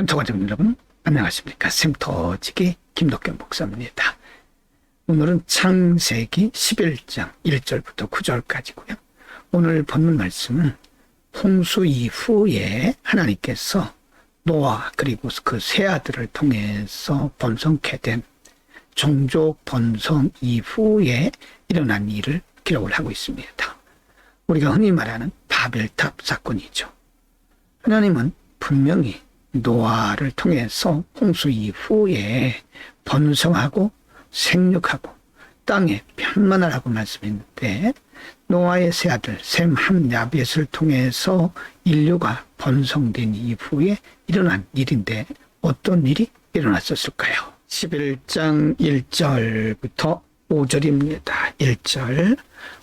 샘터가족 여러분 안녕하십니까 샘터지기 김덕경 목사입니다. 오늘은 창세기 11장 1절부터 9절까지고요. 오늘 본문 말씀은 홍수 이후에 하나님께서 노아 그리고 그 세 아들을 통해서 번성케 된 종족 번성 이후에 일어난 일을 기록을 하고 있습니다. 우리가 흔히 말하는 바벨탑 사건이죠. 하나님은 분명히 노아를 통해서 홍수 이후에 번성하고 생육하고 땅에 편만하라고 말씀했는데 노아의 세 아들 셈, 함, 야벳을 통해서 인류가 번성된 이후에 일어난 일인데 어떤 일이 일어났었을까요? 11장 1절부터 5절입니다. 1절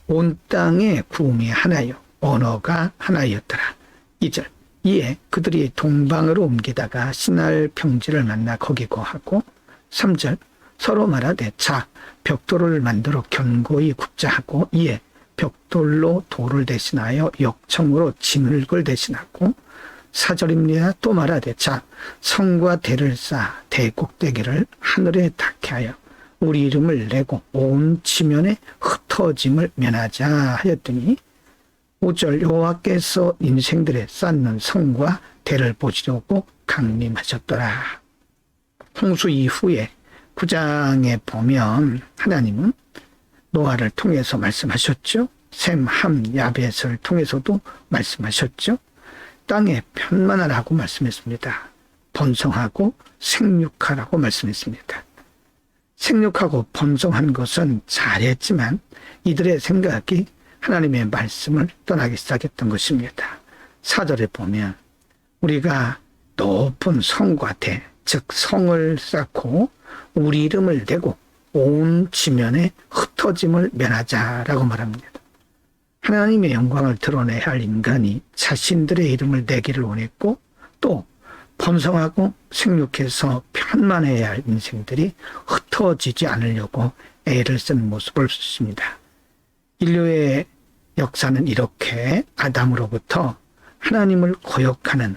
온 땅에 구음이 하나요 언어가 하나였더라. 2절 이에 그들이 동방으로 옮기다가 신할 평지를 만나 거기 거하고 3절 서로 말하되 자 벽돌을 만들어 견고히 굽자 하고 이에 벽돌로 돌을 대신하여 역청으로 진흙을 대신하고 사절입니다. 또 말하되 자 성과 대를 쌓아 대꼭대기를 하늘에 닿게 하여 우리 이름을 내고 온 지면에 흩어짐을 면하자 하였더니 5절 여호와께서 인생들의 쌓는 성과 대를 보시려고 강림하셨더라. 홍수 이후에 9장에 보면 하나님은 노아를 통해서 말씀하셨죠. 셈, 함, 야벳을 통해서도 말씀하셨죠. 땅에 편만하라고 말씀했습니다. 번성하고 생육하라고 말씀했습니다. 생육하고 번성한 것은 잘했지만 이들의 생각이 하나님의 말씀을 떠나기 시작했던 것입니다. 사절에 보면 우리가 높은 성과 대, 즉 성을 쌓고 우리 이름을 대고 온 지면에 흩어짐을 면하자라고 말합니다. 하나님의 영광을 드러내야 할 인간이 자신들의 이름을 내기를 원했고 또 번성하고 생육해서 편만해야 할 인생들이 흩어지지 않으려고 애를 쓴 모습을 보습니다 인류의 역사는 이렇게 아담으로부터 하나님을 거역하는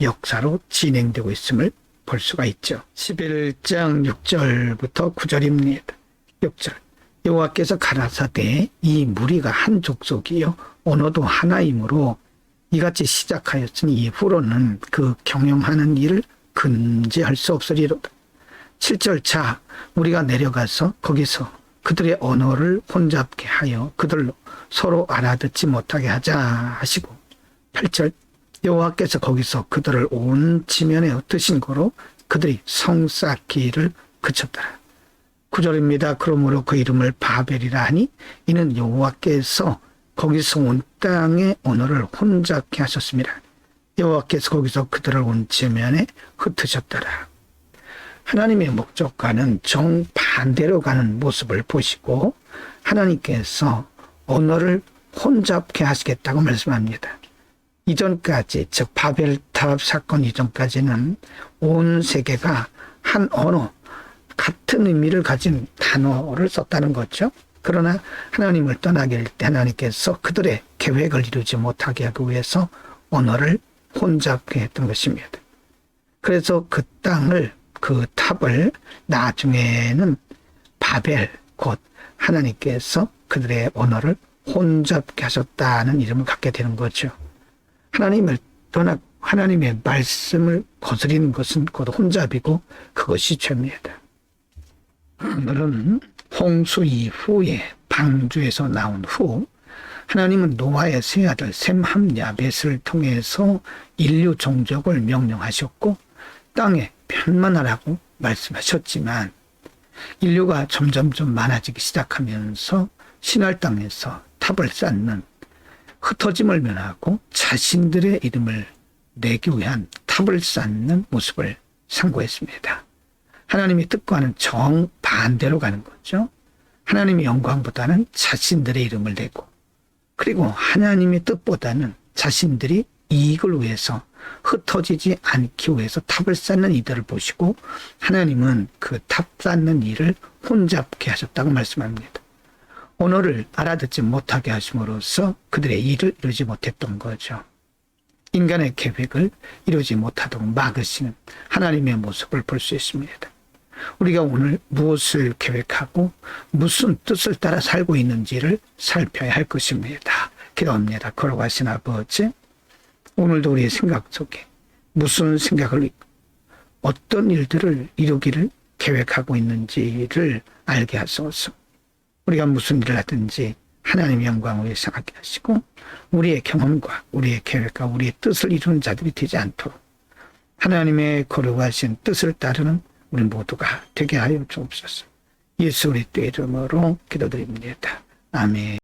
역사로 진행되고 있음을 볼 수가 있죠. 11장 6절부터 9절입니다. 6절 여호와께서 가라사대 이 무리가 한 족속이요 언어도 하나이므로 이같이 시작하였으니 이후로는 그 경영하는 일을 금지할 수 없으리로다. 7절 자 우리가 내려가서 거기서 그들의 언어를 혼잡게 하여 그들로 서로 알아듣지 못하게 하자 하시고 8절 여호와께서 거기서 그들을 온 지면에 흩으신 거로 그들이 성 쌓기를 그쳤더라. 9절입니다. 그러므로 그 이름을 바벨이라 하니 이는 여호와께서 거기서 온 땅의 언어를 혼잡게 하셨습니다. 여호와께서 거기서 그들을 온 지면에 흩으셨더라. 하나님의 목적과는 정반대로 가는 모습을 보시고 하나님께서 언어를 혼잡게 하시겠다고 말씀합니다. 이전까지 즉 바벨탑 사건 이전까지는 온 세계가 한 언어 같은 의미를 가진 단어를 썼다는 거죠. 그러나 하나님을 떠나게 될때 하나님께서 그들의 계획을 이루지 못하게 하기 위해서 언어를 혼잡게 했던 것입니다. 그래서 그 땅을 그 탑을 나중에는 바벨 곧 하나님께서 그들의 언어를 혼잡게 하셨다는 이름을 갖게 되는 거죠. 하나님을 떠나 하나님의 말씀을 거스리는 것은 곧 혼잡이고 그것이 죄입니다. 오늘은 홍수 이후에 방주에서 나온 후 하나님은 노아의 세 아들 셈함 야벳을 통해서 인류 종족을 명령하셨고 땅에 편만하라고 말씀하셨지만 인류가 점점점 많아지기 시작하면서 신할 땅에서 탑을 쌓는 흩어짐을 면하고 자신들의 이름을 내기 위한 탑을 쌓는 모습을 상고했습니다. 하나님의 뜻과는 정반대로 가는 거죠. 하나님의 영광보다는 자신들의 이름을 내고 그리고 하나님의 뜻보다는 자신들이 이익을 위해서 흩어지지 않기 위해서 탑을 쌓는 이들을 보시고 하나님은 그 탑 쌓는 일을 혼잡게 하셨다고 말씀합니다. 언어를 알아듣지 못하게 하심으로써 그들의 일을 이루지 못했던 거죠. 인간의 계획을 이루지 못하도록 막으시는 하나님의 모습을 볼 수 있습니다. 우리가 오늘 무엇을 계획하고 무슨 뜻을 따라 살고 있는지를 살펴야 할 것입니다. 기도합니다. 걸어가신 아버지, 오늘도 우리의 생각 속에 무슨 생각을 어떤 일들을 이루기를 계획하고 있는지를 알게 하소서. 우리가 무슨 일을 하든지 하나님의 영광을 위해서 하게 하시고 우리의 경험과 우리의 계획과 우리의 뜻을 이루는 자들이 되지 않도록 하나님의 거룩하신 뜻을 따르는 우리 모두가 되게 하여 주옵소서. 예수 그리스도의 이름으로 기도드립니다. 아멘.